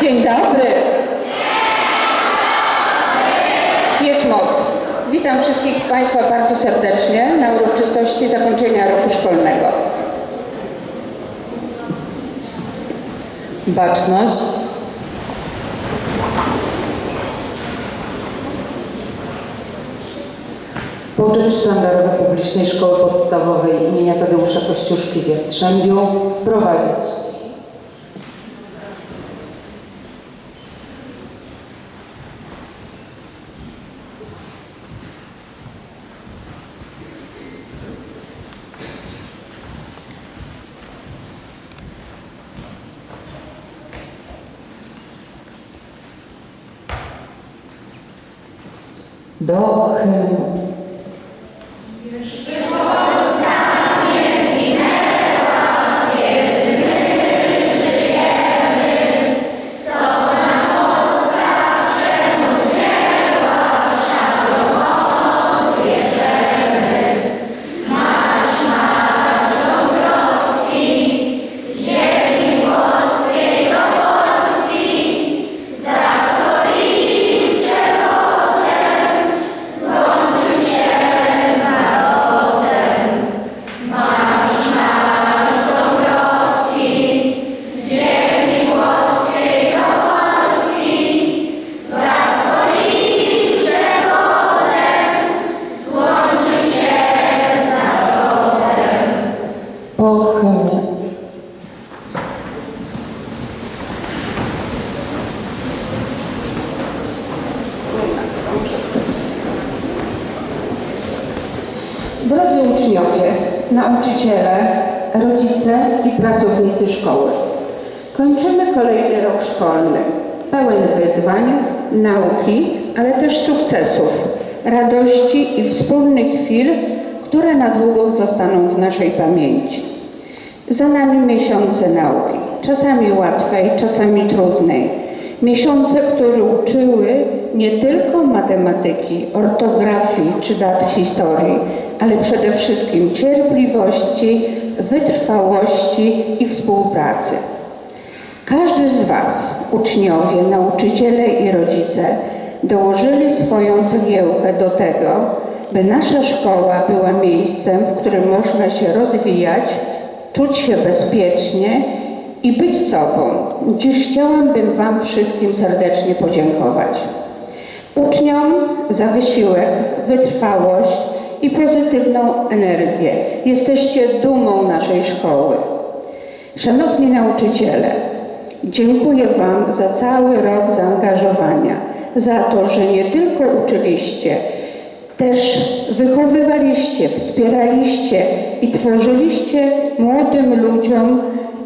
Dzień dobry. Jest moc. Witam wszystkich Państwa bardzo serdecznie na uroczystości zakończenia roku szkolnego. Baczność. Poczet sztandarowy Publicznej Szkoły Podstawowej imienia Tadeusza Kościuszki w Jastrzębiu wprowadzić. Do Drodzy uczniowie, nauczyciele, rodzice i pracownicy szkoły. Kończymy kolejny rok szkolny, pełen wyzwań, nauki, ale też sukcesów, radości i wspólnych chwil, które na długo zostaną w naszej pamięci. Za nami miesiące nauki, czasami łatwej, czasami trudnej. Miesiące, które uczyły nie tylko matematyki, ortografii czy dat historii, ale przede wszystkim cierpliwości, wytrwałości i współpracy. Każdy z Was, uczniowie, nauczyciele i rodzice, dołożyli swoją cegiełkę do tego, by nasza szkoła była miejscem, w którym można się rozwijać, czuć się bezpiecznie i być sobą. Dziś chciałabym Wam wszystkim serdecznie podziękować. Uczniom za wysiłek, wytrwałość i pozytywną energię. Jesteście dumą naszej szkoły. Szanowni nauczyciele, dziękuję Wam za cały rok zaangażowania, za to, że nie tylko uczyliście, też wychowywaliście, wspieraliście i tworzyliście młodym ludziom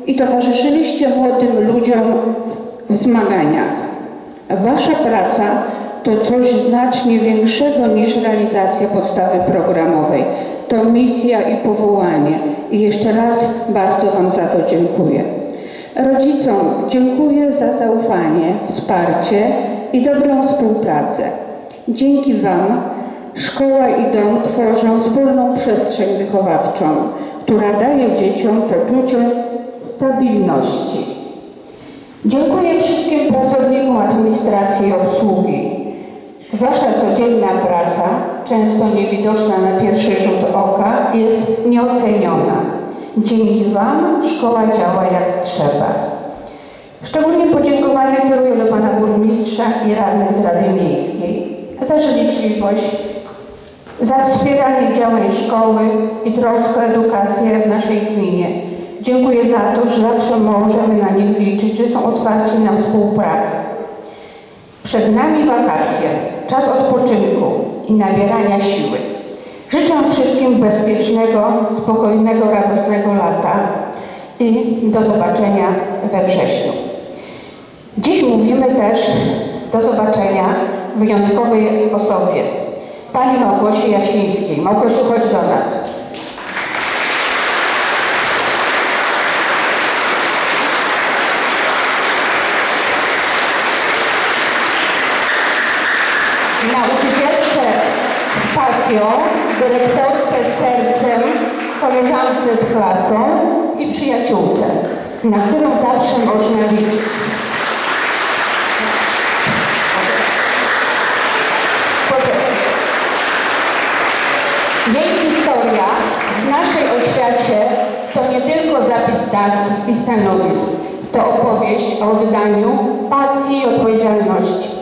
i towarzyszyliście młodym ludziom w, zmaganiach. Wasza praca to coś znacznie większego niż realizacja podstawy programowej. To misja i powołanie. I jeszcze raz bardzo Wam za to dziękuję. Rodzicom dziękuję za zaufanie, wsparcie i dobrą współpracę. Dzięki Wam szkoła i dom tworzą wspólną przestrzeń wychowawczą, która daje dzieciom poczucie stabilności. Dziękuję wszystkim pracownikom administracji i obsługi. Wasza codzienna praca, często niewidoczna na pierwszy rzut oka, jest nieoceniona. Dzięki Wam szkoła działa jak trzeba. Szczególnie podziękowania kieruję do Pana Burmistrza i radnych z Rady Miejskiej za życzliwość, za wspieranie działań szkoły i troskę o edukację w naszej gminie. Dziękuję za to, że zawsze możemy na nich liczyć, że są otwarci na współpracę. Przed nami wakacje, czas odpoczynku i nabierania siły. Życzę wszystkim bezpiecznego, spokojnego, radosnego lata i do zobaczenia we wrześniu. Dziś mówimy też do zobaczenia wyjątkowej osobie, Pani Małgosi Jasińskiej. Małgosiu, chodź do nas. Przyjaciółkę Pasią, dyrektorkę sercem, koleżance z klasą i przyjaciółce, na którą zawsze można liczyć. Jej historia w naszej oświacie to nie tylko zapis dat i stanowisk, to opowieść o oddaniu pasji i odpowiedzialności.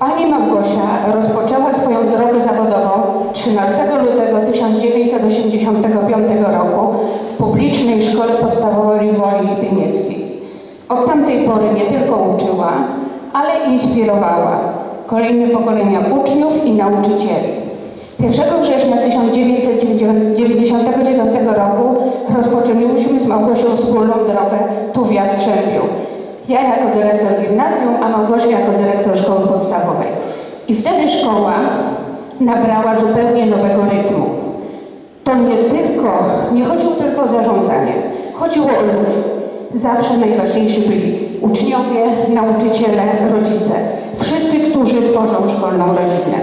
Pani Małgosia rozpoczęła swoją drogę zawodową 13 lutego 1985 roku w publicznej szkole podstawowej Woli Lipienieckiej. Od tamtej pory nie tylko uczyła, ale inspirowała kolejne pokolenia uczniów i nauczycieli. 1 września 1999 roku rozpoczęliśmy z Małgosią wspólną drogę tu w Jastrzębiu. Ja jako dyrektor gimnazjum, a Małgosia jako dyrektor szkoły podstawowej. I wtedy szkoła nabrała zupełnie nowego rytmu. To nie tylko, nie chodziło tylko o zarządzanie, chodziło o ludzi. Zawsze najważniejsi byli uczniowie, nauczyciele, rodzice. Wszyscy, którzy tworzą szkolną rodzinę.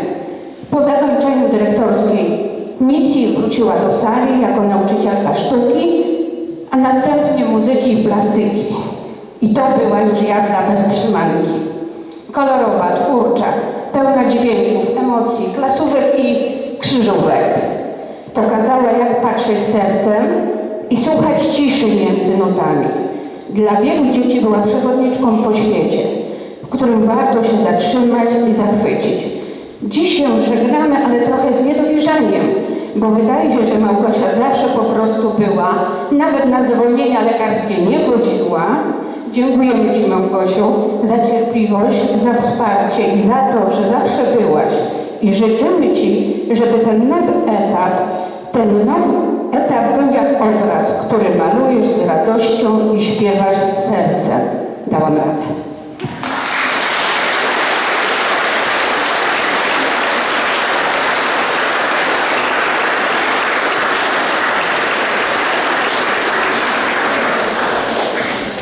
Po zakończeniu dyrektorskiej misji wróciła do sali jako nauczycielka sztuki, a następnie muzyki i plastyki. I to była już jazda bez trzymanki. Kolorowa, twórcza, pełna dźwięków, emocji, klasówek i krzyżówek. Pokazała, jak patrzeć sercem i słuchać ciszy między notami. Dla wielu dzieci była przewodniczką po świecie, w którym warto się zatrzymać i zachwycić. Dziś się żegnamy, ale trochę z niedowierzaniem, bo wydaje się, że Małgosia zawsze po prostu była, nawet na zwolnienia lekarskie nie chodziła. Dziękujemy Ci Małgosiu za cierpliwość, za wsparcie i za to, że zawsze byłaś. I życzymy Ci, żeby ten nowy etap, ten nowy etap był jak obraz, który malujesz z radością i śpiewasz z sercem. Dałam radę.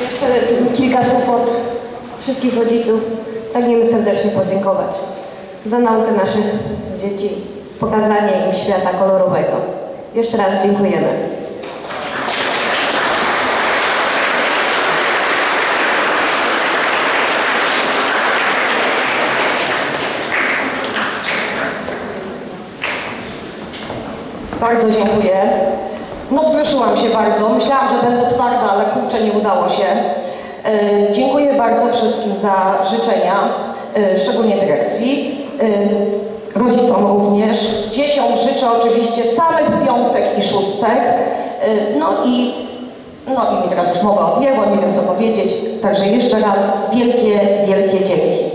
Jeszcze kilka słów od wszystkich rodziców. Pragniemy serdecznie podziękować za naukę naszych dzieci, pokazanie im świata kolorowego. Jeszcze raz dziękujemy. Bardzo dziękuję. No wzruszyłam się bardzo. Myślałam, że będę twarda, ale kurczę, nie udało się. E, dziękuję bardzo wszystkim za życzenia, e, szczególnie dyrekcji, e, rodzicom również. Dzieciom życzę oczywiście samych piątek i szóstek. No i no i mi teraz już mowa odjęła, nie wiem co powiedzieć. Także jeszcze raz wielkie, wielkie dzięki.